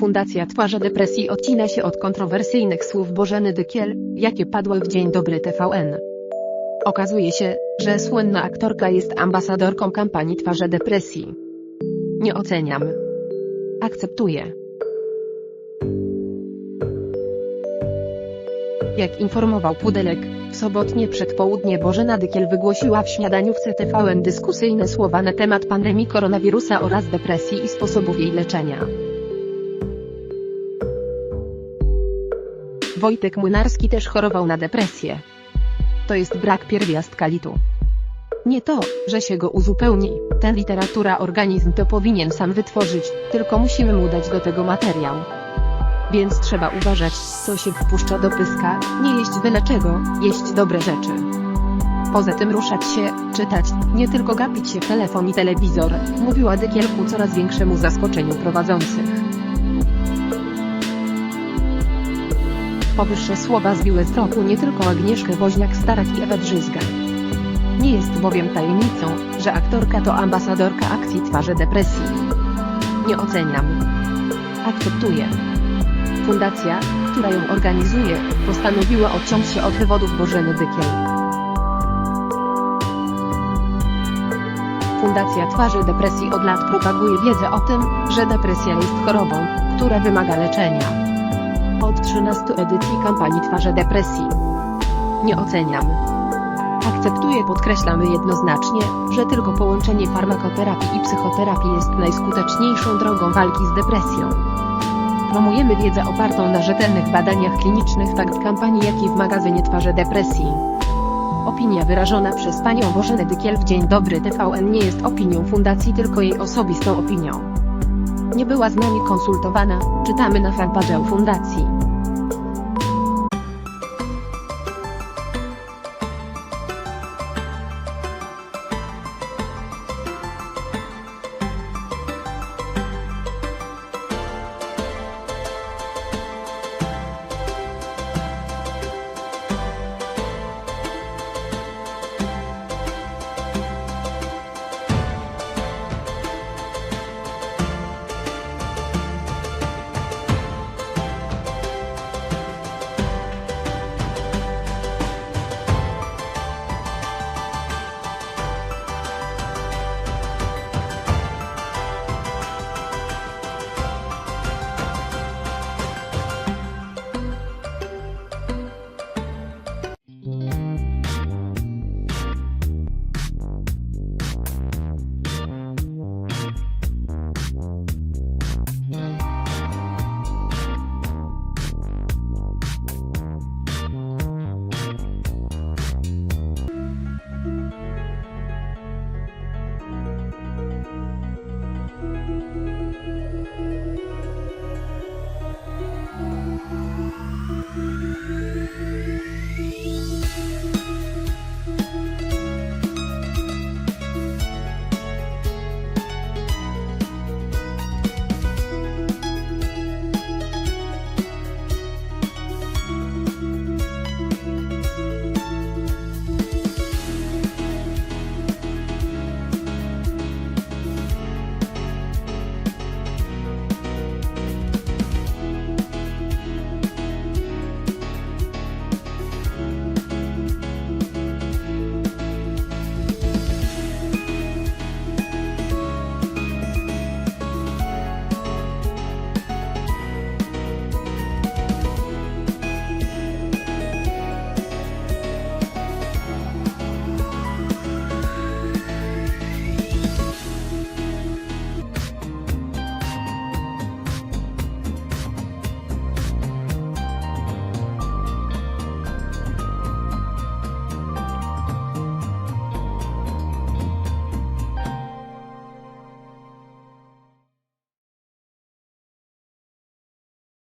Fundacja Twarze Depresji odcina się od kontrowersyjnych słów Bożeny Dykiel, jakie padły w Dzień Dobry TVN. Okazuje się, że słynna aktorka jest ambasadorką kampanii Twarze Depresji. Nie oceniam. Akceptuję. Jak informował Pudelek, w sobotnie przedpołudnie Bożena Dykiel wygłosiła w śniadaniówce TVN dyskusyjne słowa na temat pandemii koronawirusa oraz depresji i sposobów jej leczenia. Wojtek Młynarski też chorował na depresję. To jest brak pierwiastka litu. Nie to, że się go uzupełni, ten literatura organizm to powinien sam wytworzyć, tylko musimy mu dać do tego materiał. Więc trzeba uważać, co się wpuszcza do pyska, nie jeść byle czego, jeść dobre rzeczy. Poza tym ruszać się, czytać, nie tylko gapić się w telefon i telewizor, mówiła Dykiel ku coraz większemu zaskoczeniu prowadzących. Powyższe słowa zbiły z tropu nie tylko Agnieszkę Woźniak-Starak i Ewę. Nie jest bowiem tajemnicą, że aktorka to ambasadorka akcji Twarze Depresji. Nie oceniam. Akceptuję. Fundacja, która ją organizuje, postanowiła odciąć się od wywodów Bożeny Dykiel. Fundacja Twarzy Depresji od lat propaguje wiedzę o tym, że depresja jest chorobą, która wymaga leczenia. Od 13 edycji kampanii Twarze Depresji. Nie oceniam. Akceptuję podkreślamy jednoznacznie, że tylko połączenie farmakoterapii i psychoterapii jest najskuteczniejszą drogą walki z depresją. Promujemy wiedzę opartą na rzetelnych badaniach klinicznych tak w kampanii jak i w magazynie Twarze Depresji. Opinia wyrażona przez panią Bożenę Dykiel w Dzień Dobry TVN nie jest opinią fundacji tylko jej osobistą opinią. Nie była z nami konsultowana, czytamy na fanpage'u fundacji.